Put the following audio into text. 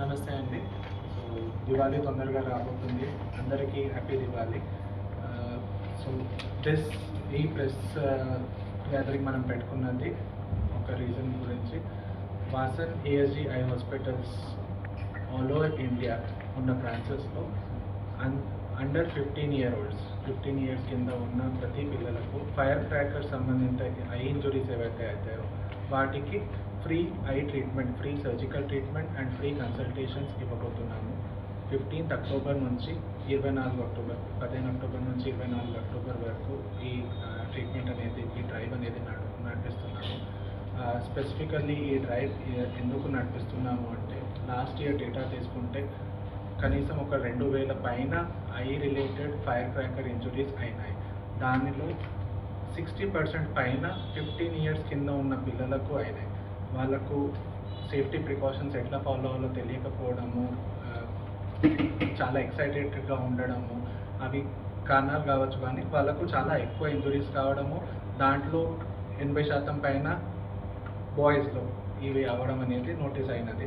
నమస్తే అండి. సో దివాళీ తొందరగా రాబోతుంది. అందరికీ హ్యాపీ దివాళీ. సో దిస్ ఈ ప్రెస్ గ్యాదరింగ్ మనం పెట్టుకున్నది ఒక రీజన్ గురించి. Vasan ASG eye hospitals all over India ఉన్న బ్రాంచెస్లో under fifteen year olds fifteen years కింద ఉన్న ప్రతి పిల్లలకు ఫైర్ క్రాకర్ సంబంధిత ఐ ఇంజురీస్ ఏవైతే అవుతాయో వాటికి free eye treatment free surgical treatment and free consultations ఇవ్వబోతున్నాము. Fifteenth October నుంచి ఇరవై నాలుగు అక్టోబర్ పదిహేను అక్టోబర్ నుంచి ఇరవై నాలుగు అక్టోబర్ వరకు ఈ ట్రీట్మెంట్ అనేది ఈ డ్రైవ్ అనేది నడు నడిపిస్తున్నాము. స్పెసిఫికల్లీ ఈ డ్రైవ్ ఎందుకు నడిపిస్తున్నాము అంటే లాస్ట్ ఇయర్ డేటా తీసుకుంటే కనీసం ఒక రెండు వేల పైన eye related fire cracker injuries అయినాయి. దానిలో సిక్స్టీ పర్సెంట్ పైన ఫిఫ్టీన్ ఇయర్స్ కింద ఉన్న పిల్లలకు అయినాయి. వాళ్ళకు సేఫ్టీ ప్రికాషన్స్ ఎట్లా ఫాలో అవ్వాలో తెలియకపోవడము చాలా ఎక్సైటెడ్గా ఉండడము అవి కారణాలు కావచ్చు కానీ వాళ్ళకు చాలా ఎక్కువ ఇంజురీస్ కావడము దాంట్లో ఎనభై శాతం పైన బాయ్స్లో ఇవి అవ్వడం అనేది నోటీస్ అయినది.